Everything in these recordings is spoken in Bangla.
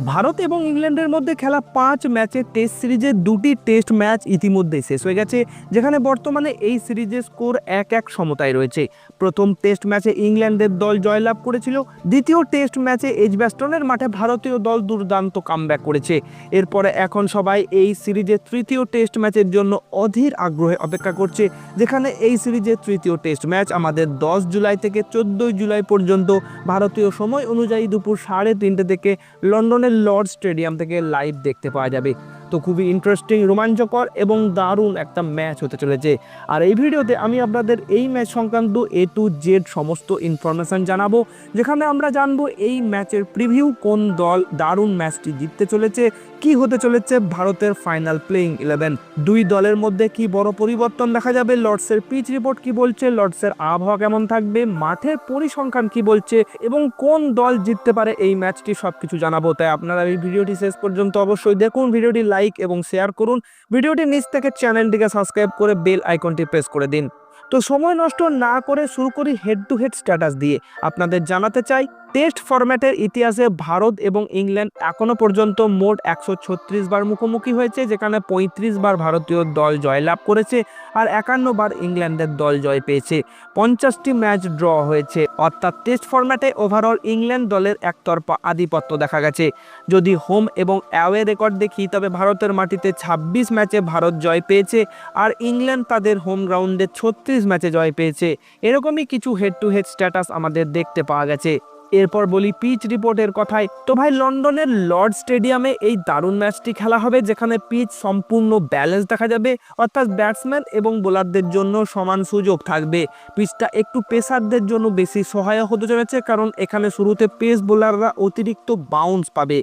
ভারত এবং ইংল্যান্ডের মধ্যে খেলা পাঁচ ম্যাচের টেস্ট সিরিজে দুটি টেস্ট ম্যাচ ইতিমধ্যেই শেষ হয়ে গেছে, যেখানে বর্তমানে এই সিরিজের স্কোর এক এক সমতায় রয়েছে। প্রথম টেস্ট ম্যাচে ইংল্যান্ডের দল জয়লাভ করেছিল, দ্বিতীয় টেস্ট ম্যাচে এজব্যাস্টনের মাঠে ভারতীয় দল দুর্দান্ত কামব্যাক করেছে। এরপরে এখন সবাই এই সিরিজের তৃতীয় টেস্ট ম্যাচের জন্য অধীর আগ্রহে অপেক্ষা করছে, যেখানে এই সিরিজের তৃতীয় টেস্ট ম্যাচ আমাদের দশ জুলাই থেকে চোদ্দোই জুলাই পর্যন্ত ভারতীয় সময় অনুযায়ী দুপুর সাড়ে তিনটে থেকে লন্ডনের লর্ড স্টেডিয়াম থেকে লাইভ দেখতে পাওয়া যাবে। তো খুবই ইন্টারেস্টিং রোমাঞ্চকর এবং দারুণ একটা ম্যাচ হতে চলেছে। আর এই ভিডিওতে আমি আপনাদের এই ম্যাচ সংক্রান্ত এ টু জেড সমস্ত ইনফরমেশন জানাব, যেখানে আমরা জানব এই ম্যাচের প্রিভিউ কোন দল দারুণ ম্যাচটি জিততে চলেছে, কি হতে চলেছে ভারতের ফাইনাল প্লেইং ইলেভেন দুই দলের মধ্যে কি বড় পরিবর্তন দেখা যাবে? লর্ডসের পিচ রিপোর্ট কি বলছে? লর্ডসের আবহাওয়া কেমন থাকবে? মাঠের পরিসংখ্যান কি বলছে? এবং কোন দল জিততে পারে? এই ম্যাচটি সবকিছু জানাব। তাই আপনারা এই ভিডিওটি শেষ পর্যন্ত অবশ্যই দেখুন। ভিডিওটি লাইক এবং শেয়ার করুন। ভিডিওটি নিচ থেকে চ্যানেলটিকে সাবস্ক্রাইব করে বেল আইকনটি প্রেস করে দিন। তো সময় নষ্ট না করে শুরু করি হেড টু হেড স্ট্যাটাস দিয়ে। আপনাদের জানাতে চাই টেস্ট ফরম্যাটের ইতিহাসে ভারত এবং ইংল্যান্ড এখনও পর্যন্ত মোট একশো ছত্রিশ বার মুখোমুখি হয়েছে, যেখানে পঁয়ত্রিশ বার ভারতীয় দল জয়লাভ করেছে আর একান্ন বার ইংল্যান্ডের দল জয় পেয়েছে। পঞ্চাশটি ম্যাচ ড্র হয়েছে। অর্থাৎ টেস্ট ফরম্যাটে ওভারঅল ইংল্যান্ড দলের একতরফা আধিপত্য দেখা গেছে। যদি হোম এবং অ্যাওয়ে রেকর্ড দেখি, তবে ভারতের মাটিতে ২৬ ম্যাচে ভারত জয় পেয়েছে আর ইংল্যান্ড তাদের হোম গ্রাউন্ডে ছত্রিশ ম্যাচে জয় পেয়েছে। এরকমই কিছু হেড টু হেড স্ট্যাটাস আমাদের দেখতে পাওয়া গেছে। এরপর বলি পিচ রিপোর্টের কথায়, তো ভাই লন্ডনের লর্ড স্টেডিয়ামে এই দারুণ ম্যাচটি খেলা হবে, যেখানে পিচ সম্পূর্ণ ব্যালেন্স দেখা যাবে, অর্থাৎ ব্যাটসম্যান এবং বোলারদের জন্য সমান সুযোগ থাকবে। পিচটা একটু পেসারদের জন্য বেশি সহায়ক হতে চলেছে, কারণ এখানে শুরুতে পেস বোলাররা অতিরিক্ত বাউন্স পাবে।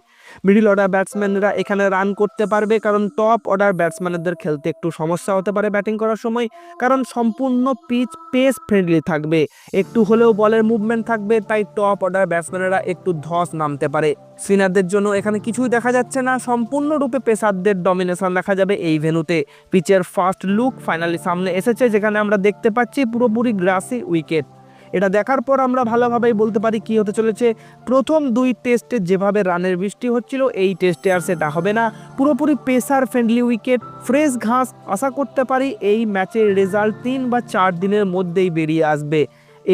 মিডিল অর্ডার ব্যাটসম্যানরা এখানে রান করতে পারবে, কারণ টপ অর্ডার ব্যাটসম্যানদের খেলতে একটু সমস্যা হতে পারে ব্যাটিং করার সময়, কারণ সম্পূর্ণ পিচ পেস ফ্রেন্ডলি থাকবে। একটু হলেও বলের মুভমেন্ট থাকবে, তাই টপ অর্ডার ব্যাটসম্যানেরা একটু ধস নামতে পারে। স্পিনারদের জন্য এখানে কিছুই দেখা যাচ্ছে না, সম্পূর্ণরূপে পেসারদের ডমিনেশন দেখা যাবে এই ভেনুতে পিচের ফার্স্ট লুক ফাইনালি সামনে এসেছে, যেখানে আমরা দেখতে পাচ্ছি পুরোপুরি গ্রাসি উইকেট এটা দেখার পর আমরা ভালোভাবেই বলতে পারি কি হতে চলেছে। প্রথম দুই টেস্টে যেভাবে রানের বৃষ্টি হচ্ছিল, এই টেস্টে আর সেটা হবে না। পুরোপুরি পেসার ফ্রেন্ডলি উইকেট ফ্রেশ ঘাস। আশা করতে পারি এই ম্যাচের রেজাল্ট তিন বা চার দিনের মধ্যেই বেরিয়ে আসবে।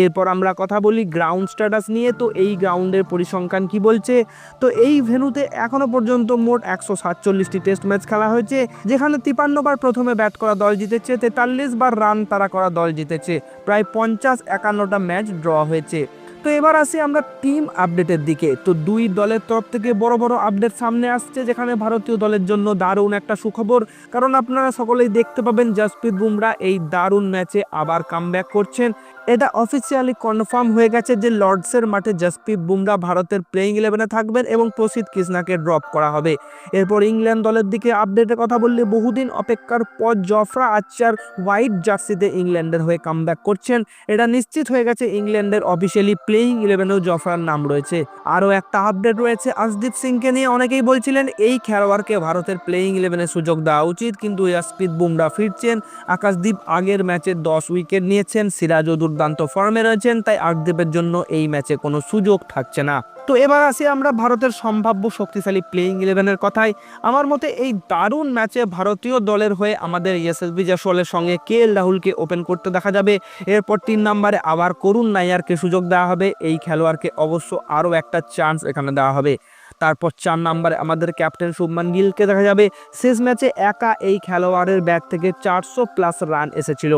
এরপর আমরা কথা বলি গ্রাউন্ড স্ট্যাটাস নিয়ে, তো এই গ্রাউন্ডের পরিসংখ্যান কি বলছে? তো এই ভেনুতে এখনও পর্যন্ত মোট একশো সাতচল্লিশটি টেস্ট ম্যাচ খেলা হয়েছে, যেখানে তিপান্ন বার প্রথমে ব্যাট করা দল জিতেছে, তেতাল্লিশ বার রান তারা করা দল জিতেছে, প্রায় পঞ্চাশ একান্নটা ম্যাচ ড্র হয়েছে। তো এবার আসি আমরা টিম আপডেটের দিকে, তো দুই দলের তরফ থেকে বড় বড় আপডেট সামনে আসছে, যেখানে ভারতীয় দলের জন্য দারুণ একটা সুখবর। কারণ আপনারা সকলেই দেখতে পাবেন, জসপ্রীত বুমরা এই দারুণ ম্যাচে আবার কামব্যাক করছেন। এটা অফিসিয়ালি কনফার্ম হয়ে গেছে যে লর্ডসের মাঠে জসপ্রীত বুমরা ভারতের প্লেইং ইলেভেনে থাকবেন এবং প্রসিদ্ধ কৃষ্ণাকে ড্রপ করা হবে। এরপর ইংল্যান্ড দলের দিকে আপডেটের কথা বললে বহুদিন অপেক্ষার পর জফরা আচ্চার হোয়াইট জার্সিতে ইংল্যান্ডের হয়ে কামব্যাক করছেন। এটা নিশ্চিত হয়ে গেছে ইংল্যান্ডের অফিসিয়ালি প্লেইং ইলেভেনেও জফরার নাম রয়েছে। আরও একটা আপডেট রয়েছে, আশদীপ সিংকে নিয়ে অনেকেই বলছিলেন, এই খেলোয়াড়কে ভারতের প্লেইং ইলেভেনে সুযোগ দেওয়া উচিত। কিন্তু ইয়াসপ্রীত বুমরা ফিরছেন, আকাশদীপ আগের ম্যাচে দশ উইকেট নিয়েছেন সিরাজ সিরাজও দুর্দান্ত ফর্মে রয়েছেন, তাই আকদীপের জন্য এই ম্যাচে কোনো সুযোগ থাকছে না। তো এবার আসি আমরা ভারতের সম্ভাব্য শক্তিশালী প্লেইং ইলেভেনের কথায়। আমার মতে এই দারুণ ম্যাচে ভারতীয় দলের হয়ে আমাদের ইএসএসবি জাসওয়ালের সঙ্গে কে এল রাহুলকে ওপেন করতে দেখা যাবে। এরপর তিন নম্বরে আবার করুণ নাইয়ারকে সুযোগ দেওয়া হবে। এই খেলোয়াড়কে অবশ্য আরও একটা চান্স এখানে দেওয়া হবে। তারপর চার নম্বরে আমাদের ক্যাপ্টেন শুভমান গিলকে দেখা যাবে। শেষ ম্যাচে একা এই খেলোয়াড়ের ব্যাট থেকে চারশো প্লাস রান এসেছিল।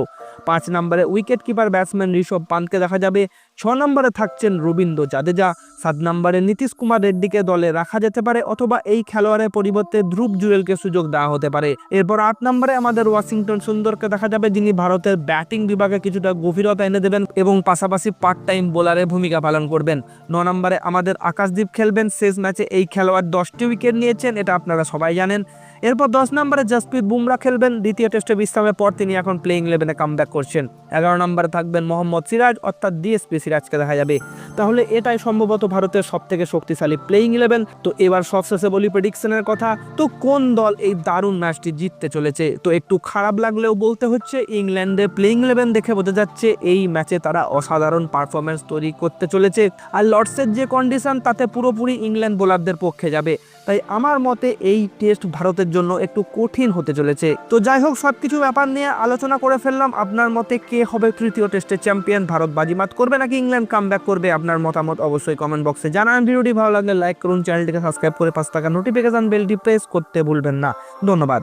পাঁচ নম্বরে উইকেট কিপার ব্যাটসম্যান ঋষভ পান্তকে দেখা যাবে। ছ নম্বরে থাকছেন রবীন্দ্র জাদেজা। সাত নম্বরে নীতিশ কুমার রেড্ডিকে দলে রাখা যেতে পারে অথবা এই খেলোয়াড়ের পরিবর্তে ধ্রুব জুয়েলকে সুযোগ দেওয়া হতে পারে। এরপর আট নম্বরে আমাদের ওয়াশিংটন সুন্দরকে দেখা যাবে, যিনি ভারতের ব্যাটিং বিভাগে কিছুটা গভীরতা এনে দেবেন এবং পাশাপাশি পার্ট টাইম বোলারের ভূমিকা পালন করবেন। ন নম্বরে আমাদের আকাশদ্বীপ খেলবেন, শেষ ম্যাচে এই খেলোয়াড় দশটি উইকেট নিয়েছেন, এটা আপনারা সবাই জানেন। এরপর দশ নম্বরে জসপ্রীত বুমরা খেলবেন, দ্বিতীয় টেস্টে বিশ্রামের পর তিনি এখন প্লেইং ইলেভেনে কামব্যাক করছেন। এগারো নম্বরে থাকবেন মোহাম্মদ সিরাজ, অর্থাৎ ডিএসপি সিরাজকে দেখা যাবে। তাহলে এটাই সম্ভবত ভারতের সব থেকে শক্তিশালী প্লেইং ইলেভেন তো এবার সবশেষে বলি প্রেডিকশনের কথা। তো কোন দল এই দারুণ ম্যাচটি জিততে চলেছে? তো একটু খারাপ লাগলেও বলতে হচ্ছে ইংল্যান্ডের প্লেইং ইলেভেন দেখে বোঝা যাচ্ছে এই ম্যাচে তারা অসাধারণ পারফরমেন্স তৈরি করতে চলেছে। আর লর্ডসের যে কন্ডিশন তাতে পুরোপুরি ইংল্যান্ড বোলারদের পক্ষে যাবে। তাই আমার মতে এই টেস্ট ভারতের জন্য একটু কঠিন হতে চলেছে। তো যাই হোক সব কিছু ব্যাপার নিয়ে আলোচনা করে ফেললাম। আপনার মতে কে হবে তৃতীয় টেস্টের চ্যাম্পিয়ন? ভারত বাজিমাত করবে নাকি ইংল্যান্ড কাম করবে? আপনার মতামত অবশ্যই কমেন্ট বক্সে জানান। ভিডিওটি ভালো লাগলে লাইক করুন চ্যানেলটিকে সাবস্ক্রাইব করে পাঁচ টাকা নোটিফিকেশন বেলটি প্রেস করতে ভুলবেন না। ধন্যবাদ।